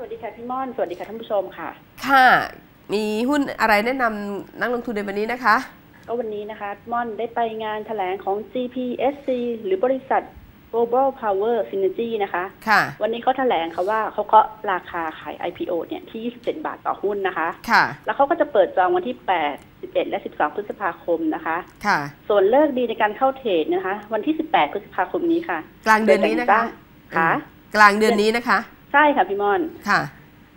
สวัสดีค่ะพี่ม่อน สวัสดีค่ะท่านผู้ชมค่ะ ค่ะ มีหุ้นอะไรแนะนำนักลงทุนในวันนี้นะคะ ก็วันนี้นะคะพี่ม่อนได้ไปงานแถลงของ GPSC หรือบริษัท Global Power Synergy นะคะ ค่ะ วันนี้เขาแถลงค่ะว่าเขาก็ราคาขาย IPO เนี่ยที่ 27 บาทต่อหุ้นนะคะ ค่ะ แล้วเขาก็จะเปิดจองวันที่ 8 11 และ 12 พฤษภาคมนะคะ ค่ะ ส่วนเลิกดีในการเข้าเทรดนะคะ วันที่ 18 พฤษภาคมนี้ค่ะ กลางเดือนนี้นะคะ ค่ะ กลางเดือนนี้นะคะ ใช่ค่ะพี่ม่อนค่ะ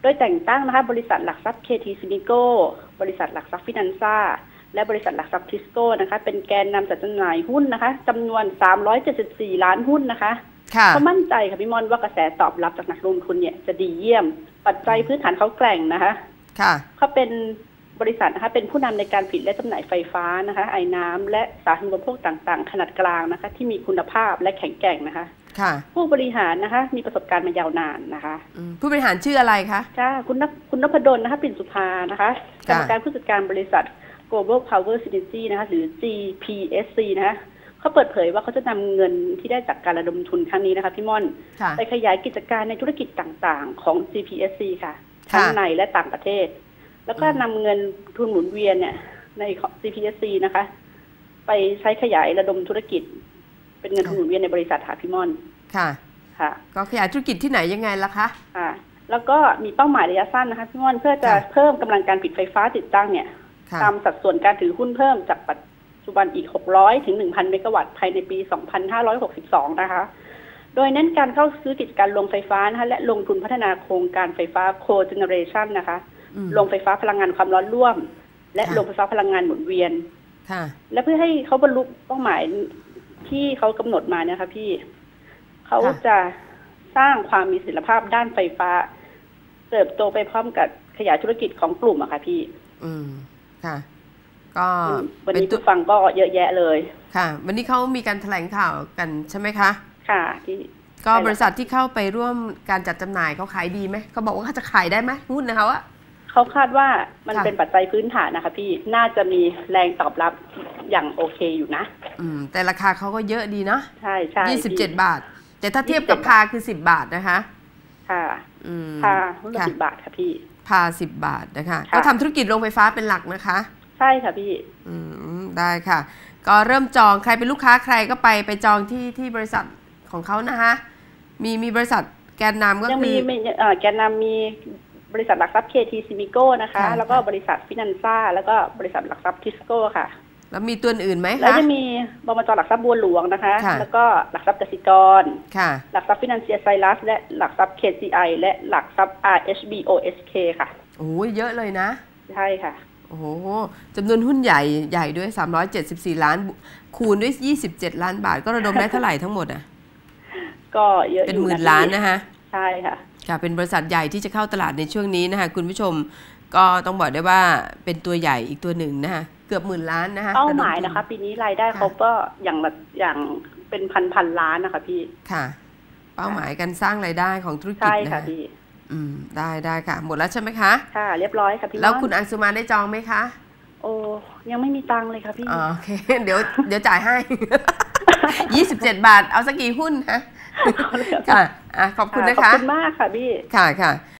โดยแต่งตั้งนะคะบริษัทหลักทรัพย์ KT s i m i c o บริษัทหลักทรัพย์ฟินันซ่าและบริษัทหลักทรัพย์ทิสโก้นะคะ เป็นแกนนำจัดจำหน่ายหุ้นนะคะจำนวน 374 ล้านหุ้นนะคะค่ะเขามั่นใจค่ะพี่มอนว่ากระแสตอบรับจากนักลงทุนเนี่ยจะดีเยี่ยม ปัจจัยพื้นฐานเขาแกร่งนะคะ ค่ะเขาเป็นบริษัทนะคะเป็นผู้นำในการผลิตและจำหน่ายไฟฟ้านะคะ ไอ้น้ำและสาธารณูปโภคต่างๆ ขนาดกลางนะคะ ที่มีคุณภาพและแข็งแกร่งนะคะค่ะ ผู้บริหารนะคะ มีประสบการณ์มายาวนานนะคะอืมผู้บริหารชื่ออะไรคะค่ะคุณนคุณนพดลนะคะปิ่นสุภานะคะกรรมการผู้จัดการบริษัท Global Power Synergy นะคะ หรือ GPSC นะคะเขาเปิดเผยว่าเขาจะนำเงินที่ได้จากการระดมทุนครั้งนี้นะคะพี่ม่อนค่ะไปขยายกิจการในธุรกิจต่างๆ ของ GPSC ค่ะค่ะทั้งในและต่างประเทศ แล้วก็อืมนำเงินทุนหมุนเวียนเนี่ยในของ GPSC นะคะ ไปใช้ขยายระดมธุรกิจ เป็นเงินทุนหมุนเวียนในบริษัทค่ะพี่ม่อนค่ะ ค่ะ ก็ขยายธุรกิจที่ไหนยังไงล่ะคะอ่าแล้วก็มีเป้าหมายระยะสั้นนะคะพี่ม่อนเพื่อจะค่ะเพิ่มกำลังการผลิตไฟฟ้าติดตั้งเนี่ยค่ะตามสัดส่วนการถือหุ้นเพิ่มจากปัจจุบันอีก 600 ถึง 1,000 เมกะวัตต์ภายในปี 2562 นะคะ โดยเน้นการเข้าซื้อกิจการโรงไฟฟ้านะคะและลงทุนพัฒนาโครงการไฟฟ้าโคเจเนเรชันนะคะอืมโรงไฟฟ้าพลังงานความร้อนร่วม และค่ะโรงไฟฟ้าพลังงานหมุนเวียนค่ะและเพื่อให้เขาบรรลุเป้าหมาย ที่เขากำหนดมาเนี่ยค่ะพี่เขาค่ะจะสร้างความมีศิลภาพด้านไฟฟ้า เติบโตไปพร้อมกับขยายธุรกิจของกลุ่มอะค่ะพี่ อืมค่ะ ก็วันเป็นนี้ตัผู้วฟังก็เยอะแยะเลย ค่ะ วันนี้เขามีการแถลงข่าวกันใช่ไหมคะ ค่ะที่ก็ใช่แล้วบริษัทที่เข้าไปร่วมการจัดจำหน่ายเขาขายดีไหมเขาบอกว่าเขาจะขายได้ไหมหุ้นนะคะว่าเขาคาดว่ามันค่ะเป็นปัจจัยพื้นฐานนะคะพี่น่าจะมีแรงตอบรับอ ย่างโอเคอยู่นะ อืม แต่ราคาเขาก็เยอะดีเนาะใช่ใช่ยี่สิบเจ็ดพี่บาท แต่ถ้าเทียบกับ27พาคือสิบบาทนะคะ ค่ะ อืมค่ะหุ้นละค่ะสิบบาทค่ะพี่ พาสิบบาทนะคะค่ะก็ทำธุรกิจโรงไฟฟ้าเป็นหลักนะคะ ใช่ค่ะพี่ อืม ได้ค่ะ ก็เริ่มจองใครเป็นลูกค้าใครก็ไปไปจองที่ที่บริษัทของเขานะคะ มีมีบริษัทแกนนำก็ยังคืมีอไม่เอ่อแกนนำมีบริษัทหลักทรัพย์ KT s i m i c o นะคะค่ะแล้วก็บริษัทฟินันซ่า แล้วก็บริษัทหลักทรัพย์ทิสโก้ค่ะ แล้วมีตัวอื่นไหมแล้วคะจะมีบมจหลักทรัพย์บัวหลวงนะคะค่ะแล้วก็หลักทรัพย์กสิกรค่ะ หลักทรัพย์ฟินันเซียไซรัส และหลักทรัพย์ KCI และหลักทรัพย์ RHBOSK ค่ะโอ้ยเยอะเลยนะ ใช่ค่ะ โอ้โหจำนวนหุ้นใหญ่ใหญ่ด้วย 374 ล้าน คูณด้วย 27 ล้านบาท ก็ระดมได้เท่าไหร่ทั้งหมดอะ ก็เยอะเป็นอยู่หมื่นพี่ล้านนะคะ ใช่ค่ะค่ะเป็นบริษัทใหญ่ที่จะเข้าตลาดในช่วงนี้นะคะคุณผู้ชม ก็ต้องบอกได้ว่าเป็นตัวใหญ่อีกตัวหนึ่งนะคะ เกือบหมื่นล้านนะคะเป้าหมายรดทุนะคะ ปีนี้รายได้เขาก็อย่างละอย่างเป็นพันพันล้านนะคะพี่ค่ะ เป้าหมายการสร้างรายได้ของธุรกิจใช่นะค่ะคะพี่อืมได้ได้ค่ะ หมดแล้วใช่ไหมคะค่ะ เรียบร้อยค่ะพี่แล้วม่อนคุณอังสุมาได้จองไหมคะ โอ้ยังไม่มีตังค์เลยค่ะพี่อ๋อโอเค เดี๋ยวเดี๋ยวจ่ายให้27บาท เอาสักกี่หุ้นฮะค่ะอะขอบคุณนะขอบคะคุณมากค่ะพี่ค่ะค่ะ